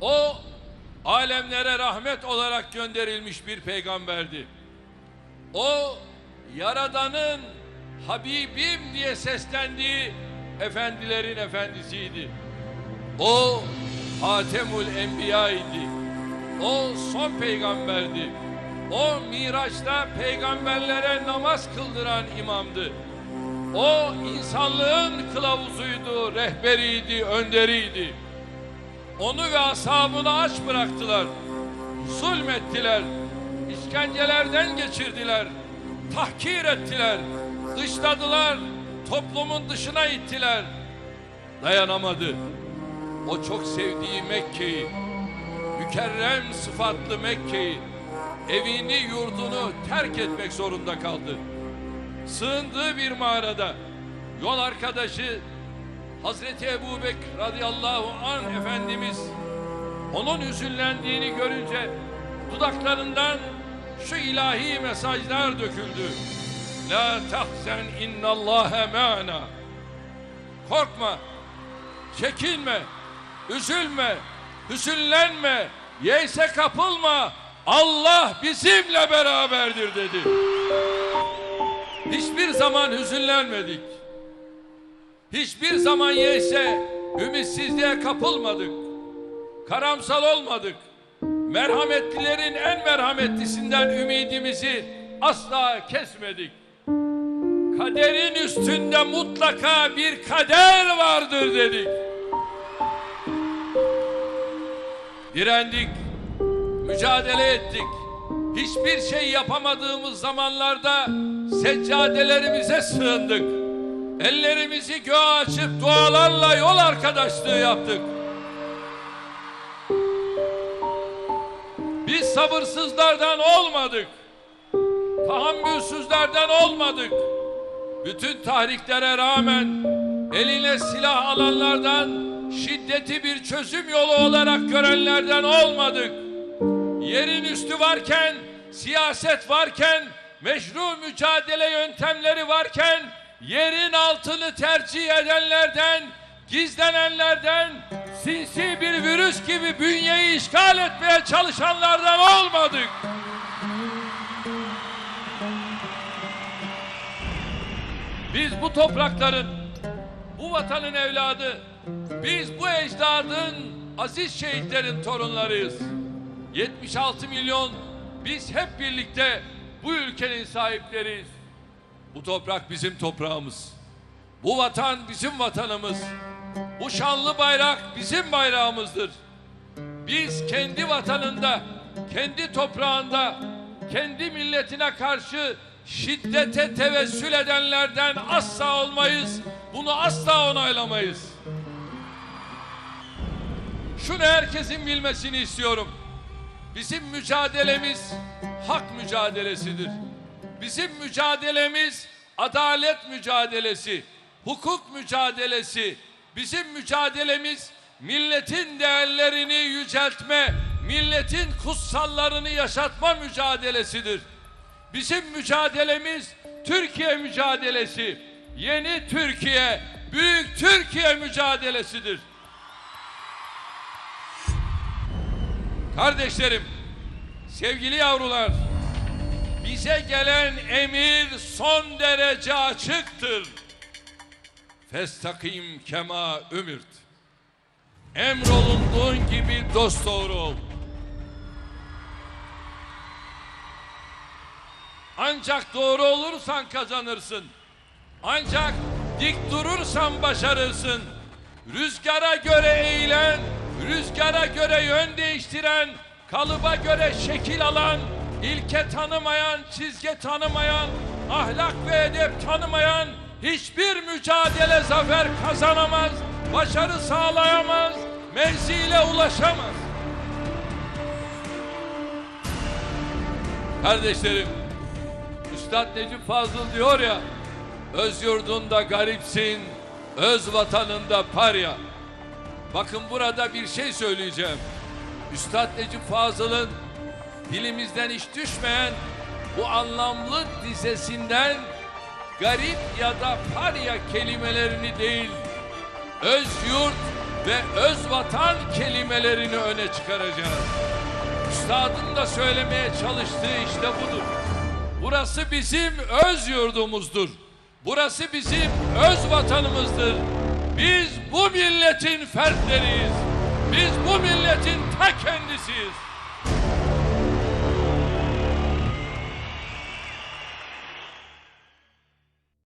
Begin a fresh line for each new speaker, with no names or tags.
O alemlere rahmet olarak gönderilmiş bir peygamberdi. O Yaradan'ın Habibim diye seslendiği efendilerin efendisiydi. O Hatemul Enbiya idi. O son peygamberdi. O Miraç'ta peygamberlere namaz kıldıran imamdı. O insanlığın kılavuzuydu, rehberiydi, önderiydi. Onu ve ashabını aç bıraktılar. Zulmettiler. işkencelerden geçirdiler. Tahkir ettiler. Dışladılar. Toplumun dışına ittiler. Dayanamadı. O çok sevdiği Mekke'yi, mükerrem sıfatlı Mekke'yi, evini yurdunu terk etmek zorunda kaldı. Sığındığı bir mağarada yol arkadaşı Hazreti Ebu Bekir radıyallahu an Efendimiz onun hüzünlendiğini görünce dudaklarından şu ilahi mesajlar döküldü. La tahzen innallâhe ma'na. Korkma, çekinme, üzülme, hüzünlenme, yeyse kapılma. Allah bizimle beraberdir dedi. Hiçbir zaman hüzünlenmedik. Hiçbir zaman yeyse ümitsizliğe kapılmadık. Karamsal olmadık. Merhametlilerin en merhametlisinden ümidimizi asla kesmedik. Kaderin üstünde mutlaka bir kader vardır dedik. Direndik, mücadele ettik. Hiçbir şey yapamadığımız zamanlarda seccadelerimize sığındık. Ellerimizi göğe açıp dualarla yol arkadaşlığı yaptık. Biz sabırsızlardan olmadık. Tahammülsüzlerden olmadık. Bütün tahriklere rağmen eline silah alanlardan şiddeti bir çözüm yolu olarak görenlerden olmadık. Yerin üstü varken, siyaset varken, meşru mücadele yöntemleri varken yerin altını tercih edenlerden, gizlenenlerden, sinsi bir virüs gibi bünyeyi işgal etmeye çalışanlardan olmadık. Biz bu toprakların, bu vatanın evladı, biz bu ecdadın, aziz şehitlerin torunlarıyız. 76 milyon biz hep birlikte bu ülkenin sahipleriyiz. Bu toprak bizim toprağımız. Bu vatan bizim vatanımız. Bu şanlı bayrak bizim bayrağımızdır. Biz kendi vatanında, kendi toprağında, kendi milletine karşı şiddete tevessül edenlerden asla olmayız. Bunu asla onaylamayız. Şunu herkesin bilmesini istiyorum. Bizim mücadelemiz hak mücadelesidir. Bizim mücadelemiz adalet mücadelesi, hukuk mücadelesi. Bizim mücadelemiz milletin değerlerini yüceltme, milletin kutsallarını yaşatma mücadelesidir. Bizim mücadelemiz Türkiye mücadelesi, yeni Türkiye, büyük Türkiye mücadelesidir. Kardeşlerim, sevgili yavrular, bize gelen emir son derece açıktır. Festakim kema ümirt. Emrolunduğun gibi dost doğru ol. Ancak doğru olursan kazanırsın. Ancak dik durursan başarırsın. Rüzgara göre eğilen, rüzgara göre yön değiştiren, kalıba göre şekil alan, ilke tanımayan, çizge tanımayan, ahlak ve edep tanımayan hiçbir mücadele zafer kazanamaz, başarı sağlayamaz, mevziyle ulaşamaz. Kardeşlerim, Üstad Necip Fazıl diyor ya, öz yurdunda garipsin, öz vatanında parya. Bakın burada bir şey söyleyeceğim. Üstad Necip Fazıl'ın dilimizden hiç düşmeyen bu anlamlı dizesinden garip ya da parya kelimelerini değil, öz yurt, ve öz vatan kelimelerini öne çıkaracağız. Üstadın da söylemeye çalıştığı işte budur. Burası bizim öz yurdumuzdur. Burası bizim öz vatanımızdır. Biz bu milletin fertleriyiz. Biz bu milletin ta kendisiyiz.